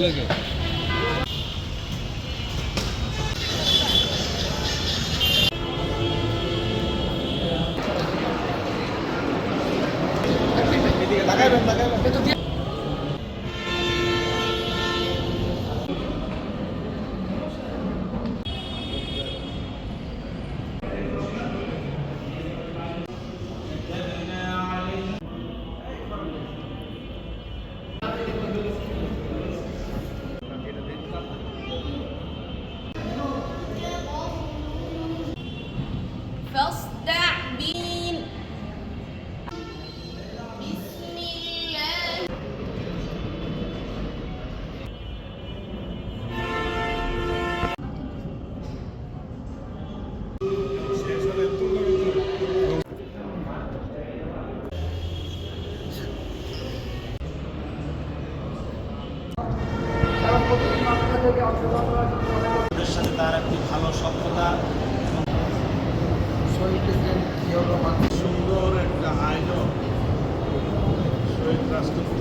dua gitu. Jadi katakan, katakan. بين بسم الله ওদের সাথে তার একটি ভালো সভ্যতা সুন্দর একটা আয়োজন। শহীদ রাষ্ট্রপতি